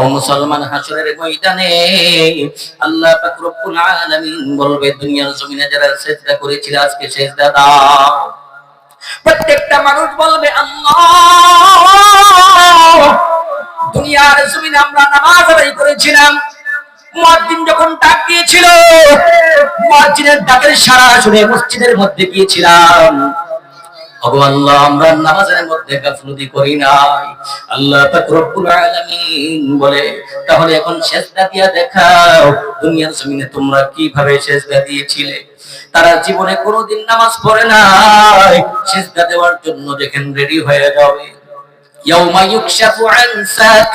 ও মুসলমান হাসরের ময়দানে আল্লাহ পাক রব্বুল আলামিন বলবে, দুনিয়ার জমিনে যারা সেজদা করেছিল আজকে সেজদা দাও। প্রত্যেকটা মানুষ বলবে, আল্লাহ, দুনিয়ার জমিনে আমরা নামাজ আদায় করেছিলাম। মুয়াজ্জিন যখন ডাক দিয়েছিল, মুয়াজ্জিনের ডাকের সারা শুনে মসজিদের মধ্যে গিয়েছিলাম। ওগো আল্লাহ আমরা নামাজের মধ্যে গাফলতি করি নাই আল্লাহ পাক রব্বুল আলামিন বলে তাহলে এখন সেজদা দিয়া দেখাও দুনিয়ার জমিনে তোমরা কিভাবে সেজদা দিয়েছিলে তারা জীবনে কোনোদিন নামাজ পড়ে নাই সেজদা দেওয়ার জন্য দেখেন রেডি হয়ে যাবে يوم يكشف عن ساق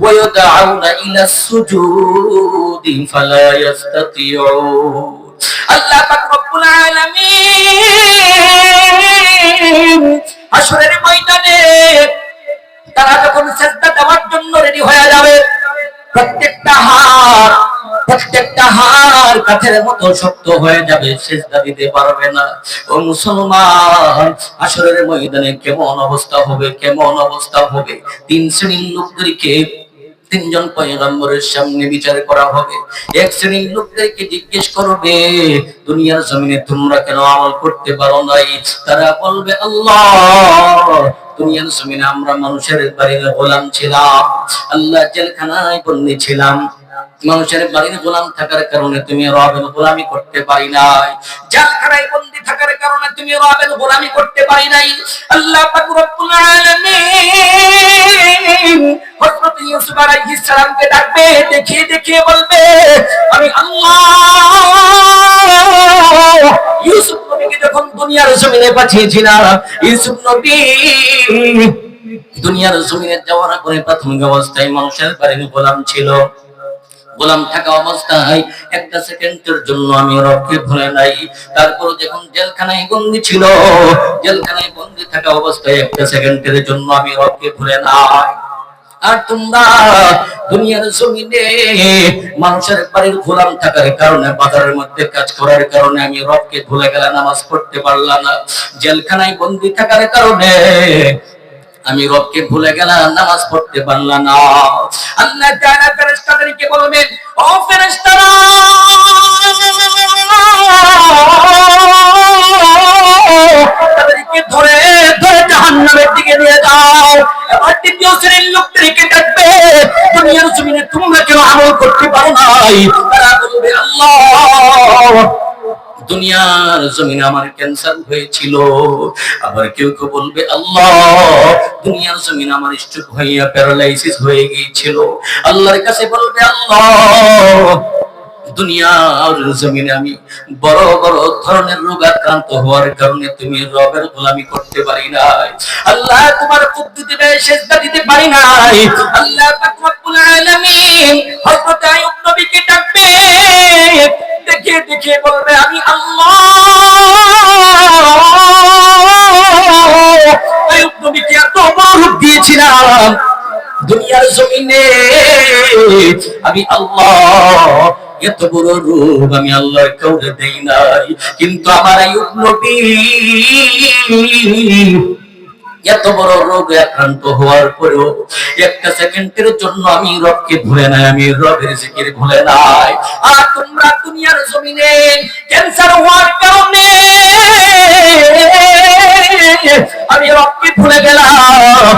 ويدعون إلى السجود فلا يستطيعون আল্লাহ পাক রব্বুল আলামিন হাসরের ময়দানে তারা যখন সেজদা দেওয়ার জন্য রেডি হয়ে যাবে, প্রত্যেকটা হাত প্রত্যেকটা হার কাঠের মতো শক্ত হয়ে যাবে, সেজদা দিতে পারবে না। ও মুসলমান আসরের ময়দানে কেমন অবস্থা হবে, কেমন অবস্থা হবে? তিন শ্রেণির লোকদেরকে তিনজন পয়গম্বরের সামনে বিচার করা হবে। এক শ্রেণির লোকদেরকে জিজ্ঞেস করবে, দুনিয়ার জমিনে তোমরা কেন আমল করতে পারো নাই? তারা বলবে, আল্লাহ জমিনে আমরা মানুষের বাড়িতে গোলাম ছিলাম। আল্লাহ জেলখানায় বন্দি ছিলাম। মানুষের বাড়ির গোলাম থাকার কারণে তুমি রবের গোলামি করতে পারি নাই। জেলখানায় বন্দি থাকার কারণে তুমি রবের গোলামি করতে পারি নাই। আল্লাহ পাক রব্বুল আলামিন হযরত ইউসুফ আলাইহিস সালামকে ডাকবে, দেখিয়ে দেখিয়ে বলবে, আমি আল্লাহ ইউসুফ নবীকে যখন দুনিয়ার জমিনে পাঠিয়েছিলাম, ইউসুফ নবী দুনিয়ার জমিনে যাওয়ার পরে প্রাথমিক অবস্থায় মানুষের বাড়ির গোলাম ছিল। গোলাম থাকা অবস্থায় একটা সেকেন্ডের জন্য আমি রবকে ভুলে নাই। তারপর যখন জেলখানায় বন্দি ছিল, জেলখানায় বন্দি থাকা অবস্থায় একটা সেকেন্ডের জন্য আমি রবকে ভুলে নাই। আর তোমরা দুনিয়ার জমিনে মানুষের বাড়ির গোলাম থাকার কারণে, বাজারের মধ্যে কাজ করার কারণে আমি রবকে ভুলে গেলে নামাজ পড়তে পারলাম না। জেলখানায় বন্দি থাকার কারণে আমি রবকে ভুলে গেলাম, নামাজ পড়তে পারলাম না। আল্লাহ তাআলা ফেরেশতাদেরকে বলবেন, ও ফেরেশতারা ধরে ধরে জাহান্নামের দিকে নিয়ে যাও। এবার দ্বিতীয় শ্রেণির লোকদেরকে ডাকবে দুনিয়ার জমিনে তোমরা কেন আমল করতে পারো নাই? তারা বলবে, আল্লাহ দুনিয়ার জমিনে আমার ক্যান্সার হয়েছিল। আবার কেউ কেউ বলবে, আল্লাহ, দুনিয়ার জমিনে আমার স্ট্রোক হইয়া প্যারালাইসিস হয়ে গিয়েছিল। আল্লাহর কাছে বলবে, আল্লাহ, দুনিয়ার জমিনে আমি বড় বড় ধরনের হওয়ার কারণে তুমি রবের গোলামি করতে পারি নাই। আল্লাহ তোমার পদ্ধতি সেজদা দিতে পারি নাই। আল্লাহ পাক নবীকে ডাকবে দেখে দেখে বলবে, আমি আল্লাহ! নবীকে এত বড় রূপ দিয়েছিলাম? দুনিয়ার জমিনে আমি আল্লাহ, এত বড় রূপ আমি আল্লাহর কাউকে দেই নাই। কিন্তু আমার আইয়ুব নবী এত বড় রোগে আক্রান্ত হওয়ার পরেও একটা সেকেন্ডের জন্য আমি রবকে ভুলে নাই, আমি রবের জিকির ভুলে নাই। আর তোমরা দুনিয়ার জমিনে ক্যান্সার হওয়ার কারণে আমি রবকে ভুলে গেলাম।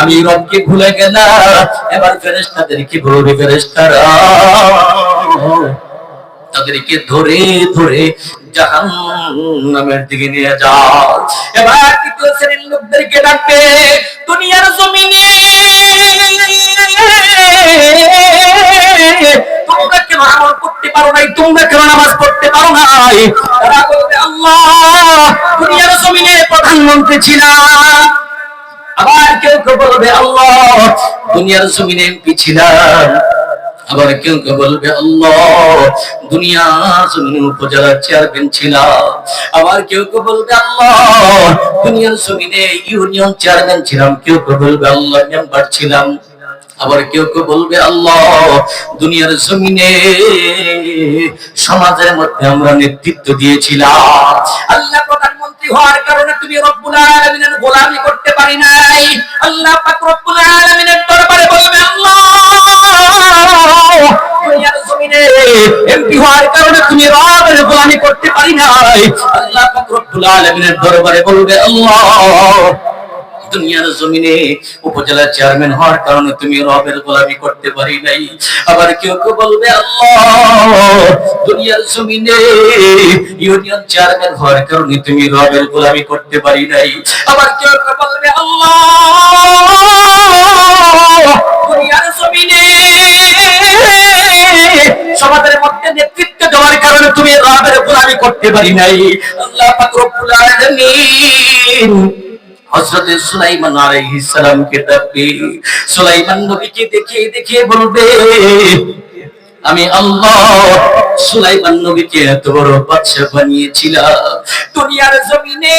আমি রবকে ভুলে গেলাম। এবার ফেরেশতাদেরকে বলবে, ফেরেশতারা তাদেরকে ধরে ধরে জাহান্নামের দিকে নিয়ে যাও। এবার তৃতীয় শ্রেণির লোকদেরকে ডাকবে, দুনিয়ার জমিনে পারো নাই? নামাজ পড়তে পারো নাই? বলবে, আল্লাহ প্রধানমন্ত্রী ছিলাম। আবার কেউ কেউ বলবে, আল্লাহ, দুনিয়ার জমিনে এমপি ছিলাম। আবার কেউ কেউ বলবে, আল্লাহ, দুনিয়ার জমিনে সমাজের মধ্যে আমরা নেতৃত্ব দিয়েছিলাম। আল্লাহ প্রধানমন্ত্রী হওয়ার কারণে তুমি রব্বুল আলামিনের গোলামি করতে পারি নাই। আল্লাহ রব্বুল আলামিনের জমিনে এমপি হওয়ার কারণে তুমি গোলামি করতে পারি নাই। আল্লাহ রব্বুল আলামিনের দরবারে বলবে, আল্লাহ, দুনিয়ার জমিনে উপজেলা চেয়ারম্যান হওয়ার কারণে তুমি রবের গোলামি করতে পারি নাই। আবার কেউ কেউ বলবে দুনিয়ার জমিনে ইউনিয়ন চেয়ারম্যান হওয়ার কারণে তুমি রবের গোলামি করতে পারি নাই। আবার কেউ কেউ বলবে, আল্লাহ মধ্যে নেতৃত্ব দেওয়ার কারণে তুমি রবের গোলামি করতে পারি নাই। আল্লাহ পাক রব্বুল আলামিন হযরত সুলাইমান আলাইহিস সালামকে ডাকবে। সুলাইমান নবীকে দেখে দেখে বলবে, আমি আল্লাহ দুনিয়ার জমিনে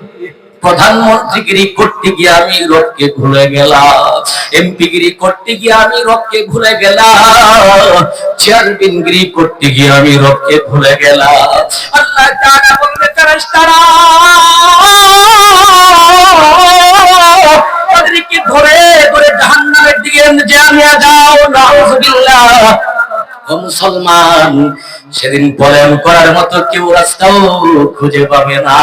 প্রধানমন্ত্রীগিরি করতে গিয়ে আমি রবকে ভুলে গেলাম। করতে গিয়ে আমি রবকে ভুলে গেলাম। করতে গিয়ে আমি রবকে ভুলে গেলাম। তাদেরকে ধরে ধরে জাহান্নামের দিকে নিয়ে যাও নাউজুবিল্লাহ। মুসলমান, সেদিন পলায়ন করার মতো কেউ রাস্তাও খুঁজে পাবে না।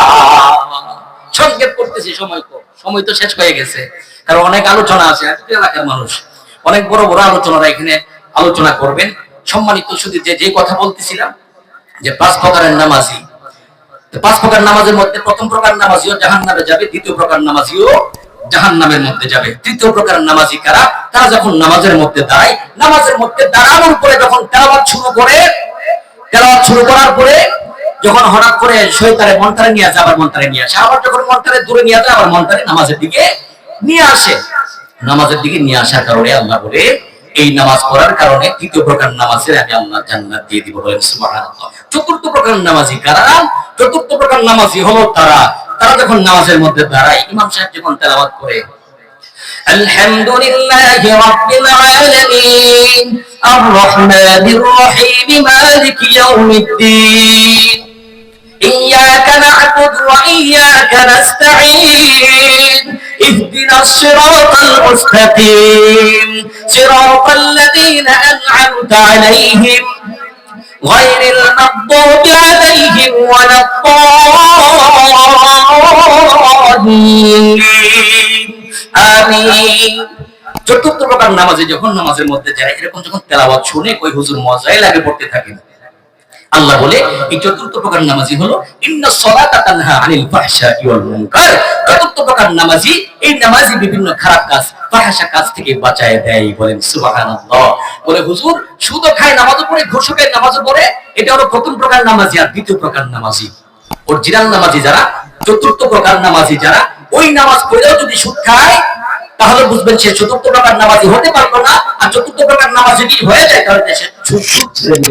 সংক্ষেপ করতেছি, সময় কম। সময় তো শেষ হয়ে গেছে। কারণ অনেক আলোচনা আছে এলাকার মানুষ, অনেক বড় বড় আলোচনারা এখানে আলোচনা করবেন। সম্মানিত শুধু যে যে কথা বলতেছিলাম, যে পাঁচ প্রকারের নামাজি। পাঁচ প্রকার নামাজের মধ্যে প্রথম প্রকার নামাজিও জাহান নামে যাবে, দ্বিতীয় প্রকার নামাজিও জাহান নামের মধ্যে যাবে। তৃতীয় প্রকার নামাজি কারা? তারা যখন নামাজের মধ্যে দাঁড়ায়, নামাজের মধ্যে দাঁড়ানোর পরে যখন তেলাবাদ শুরু করে, তেলাওয়াত শুরু করার পরে যখন হঠাৎ করে শৈতারে মন্তারে নিয়ে আসে আবার মন্তারে নিয়ে আসে আবার যখন মন্তারে দূরে নিয়ে আসে আবার মন্তারে নামাজের দিকে নিয়ে আসে নামাজের দিকে নিয়ে আসার কারণে আল্লাহ বলে এই নামাজ পড়ার কারণে তৃতীয় প্রকার নামাজের আমি আল্লাহ জান্নাত দিয়ে দিব বলেন সুবহানাল্লাহ চতুর্থ প্রকার নামাজি কারা চতুর্থ প্রকার নামাজি হলো তারা তারা যখন নামাজের মধ্যে দাঁড়ায় ইমাম সাহেব যখন তেলাওয়াত করে الحمد لله رب العالمين الرحمن الرحيم مالك يوم الدين إياك نعبد وإياك نستعين اهدنا الصراط المستقيم صراط الذين أنعمت عليهم غير المغضوب عليهم ولا الضالين আমিন চতুর্থ প্রকার নামাজে যখন নামাজের মধ্যে যায় এরকম যখন তেলাওয়াত শুনে কই হুজুর মজাই লাগে পড়তে থাকেন আল্লাহ বলে, এই চতুর্থ প্রকার নামাজি হলো চতুর্থ প্রকার নামাজি, এই নামাজি বিভিন্ন খারাপ কাজ, ফাহশা কাজ থেকে বাঁচায় দেয় বলেন বলে, হুজুর, সুদ খায় নামাজও পড়ে খায় নামাজও পড়ে এটা হলো প্রথম প্রকার নামাজি আর দ্বিতীয় প্রকার নামাজি। অরিজিনাল নামাজি যারা, চতুর্থ প্রকার নামাজি যারা, ওই নামাজ পড়েও যদি সুদ খায়, তাহলে বুঝবেন সে চতুর্থ প্রকার নামাজি হতে পারল না। আর চতুর্থ প্রকার নামাজি হয়ে যায়, তাহলে সে সুদ ছেড়ে।